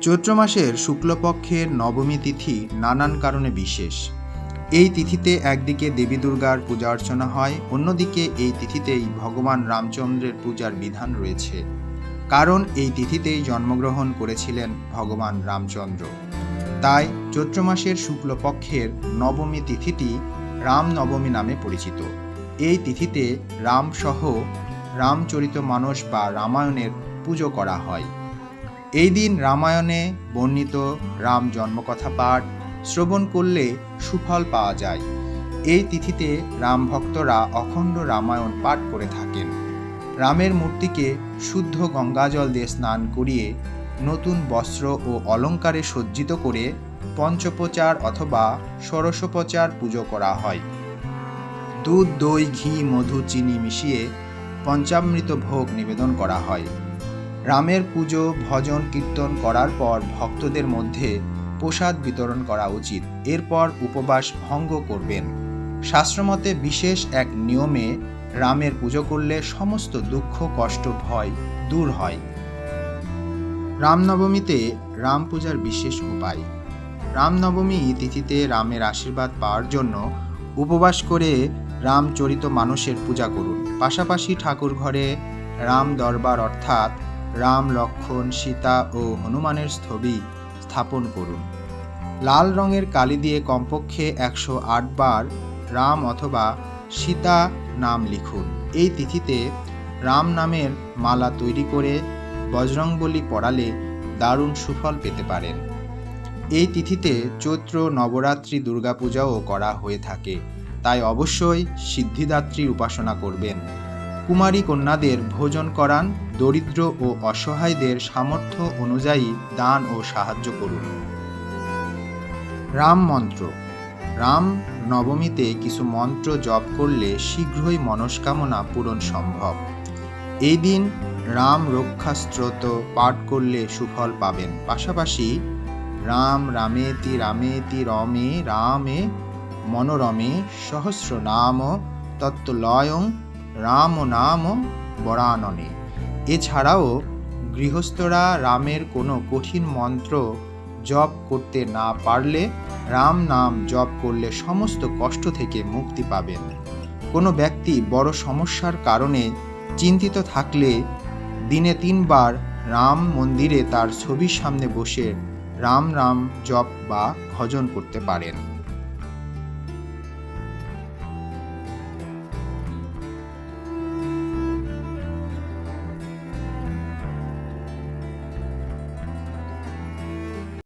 চৈত্র মাসের শুক্লপক্ষের নবমী তিথি নানান কারণে বিশেষ। এই তিথিতে একদিকে দেবী দুর্গার পূজা অর্চনা হয়, অন্যদিকে এই তিথিতেই ভগবান রামচন্দ্রের পূজার বিধান রয়েছে। কারণ এই তিথিতেই জন্মগ্রহণ করেছিলেন ভগবান রামচন্দ্র। তাই চৈত্র মাসের শুক্লপক্ষের নবমী তিথিটি রাম নবমী নামে পরিচিত। এই তিথিতে রামসহ রামচরিত মানস বা রামায়ণের পুজো করা হয়। এই দিন রামায়ণে বর্ণিত রাম জন্মকথা পাঠ শ্রবণ করলে সুফল পাওয়া যায়। এই তিথিতে রাম ভক্তরা অখণ্ড রামায়ণ পাঠ করে থাকেন। রামের মূর্তিকে শুদ্ধ গঙ্গাজল দিয়ে স্নান করিয়ে নতুন বস্ত্র ও অলঙ্কারে সজ্জিত করে পঞ্চপ্রচার অথবা ষোড়শোপচার পুজো করা হয়। দুধ, দই, ঘি, মধু, চিনি মিশিয়ে পঞ্চামৃত ভোগ নিবেদন করা হয়। রামের পুজো, ভজন, কীর্তন করার পর ভক্তদের মধ্যে প্রসাদ বিতরণ করা উচিত। এরপর উপবাস ভঙ্গ করবেন। শাস্ত্রমতে বিশেষ এক নিয়মে রামের পুজো করলে সমস্ত দুঃখ, কষ্ট, ভয় দূর হয়। রামনবমীতে রাম পূজার বিশেষ উপায়। রামনবমী তিথিতে রামের আশীর্বাদ পাওয়ার জন্য উপবাস করে রামচরিত মানুষের পূজা করুন। পাশাপাশি ঠাকুর ঘরে রাম দরবার অর্থাৎ রাম লক্ষণ, সীতা ও হনুমানের স্থবি স্থাপন করুন। লাল রঙের কালি দিয়ে কমপক্ষে একশো আট বার রাম অথবা সীতা নাম লিখুন। এই তিথিতে রাম নামের মালা তৈরি করে বজরংবলী পড়ালে দারুণ সুফল পেতে পারেন। এই তিথিতে চৈত্র, নবরাত্রি, দুর্গাপূজাও করা হয়ে থাকে। তাই অবশ্যই সিদ্ধিদাত্রীর উপাসনা করবেন। কুমারী কন্যাদের ভোজন করান, দরিদ্র ও অসহায়দের সামর্থ্য অনুযায়ী দান ও সাহায্য করুন। রাম মন্ত্র। রাম নবমীতে কিছু মন্ত্র জপ করলে শীঘ্রই মনস্কামনা পূরণ সম্ভব। এই দিন রাম রক্ষাস্ত্রোত পাঠ করলে সুফল পাবেন। পাশাপাশি রাম রামেতি রামেতি রমে রামে মনোরমে সহস্র নাম তত্ত্বলয়ং রাম নাম বরাননে। এছাড়াও গৃহস্থরা রামের কোনো কঠিন মন্ত্র জপ করতে না পারলে রাম নাম জপ করলে সমস্ত কষ্ট থেকে মুক্তি পাবেন। কোনো ব্যক্তি বড় সমস্যার কারণে চিন্তিত থাকলে দিনে তিনবার রাম মন্দিরে তার ছবির সামনে বসে রাম রাম জপ বা ভজন করতে পারেন।